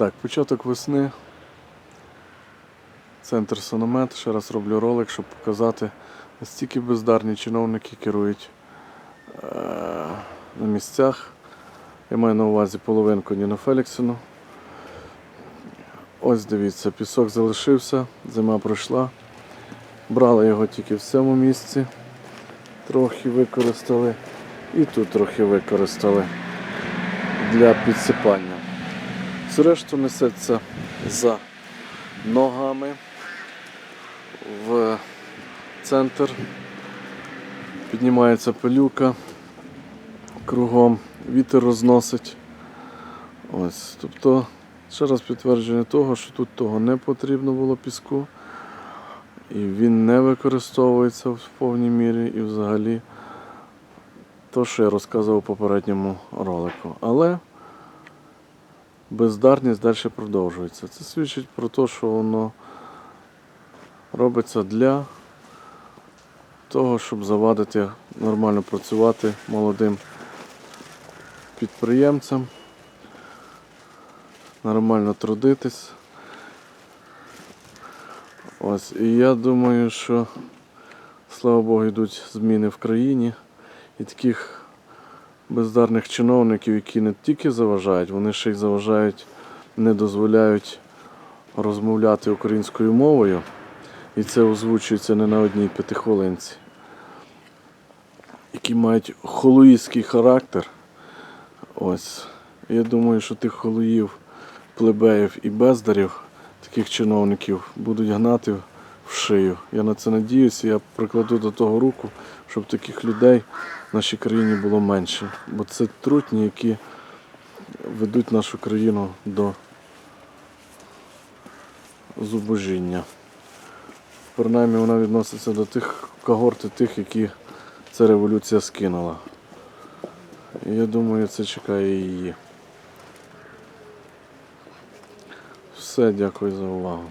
Так, початок весни. Центр Сономет. Ще раз роблю ролик, щоб показати, настільки бездарні чиновники керують е- на місцях. Я маю на увазі половинку Ніна Феліксину. Ось дивіться, пісок залишився, зима пройшла. Брали його тільки в цьому місці, трохи використали і тут трохи використали для підсипання. Решту несеться за ногами в центр. Піднімається пилюка кругом, вітер розносить. Ось, тобто, ще раз підтвердження того, що тут того не потрібно було піску. І він не використовується в повній мірі і взагалі то, що я розказував у попередньому ролику. Але бездарність далі продовжується. Це свідчить про те, що воно робиться для того, щоб завадити нормально працювати молодим підприємцям, нормально трудитись. Ось, і я думаю, що слава Богу, йдуть зміни в країні і таких бездарних чиновників, які не тільки заважають, вони ще й заважають, не дозволяють розмовляти українською мовою. І це озвучується не на одній п'ятихвилинці. Які мають холуїстський характер. Ось. Я думаю, що тих холуїв, плебеїв і бездарів, таких чиновників, будуть гнати в шию. Я на це надіюся, я прикладу до того руку, щоб таких людей в нашій країні було менше. Бо це трутні, які ведуть нашу країну до зубожіння. Принаймні вона відноситься до тих когорти тих, які ця революція скинула. І я думаю, це чекає її. Все, дякую за увагу.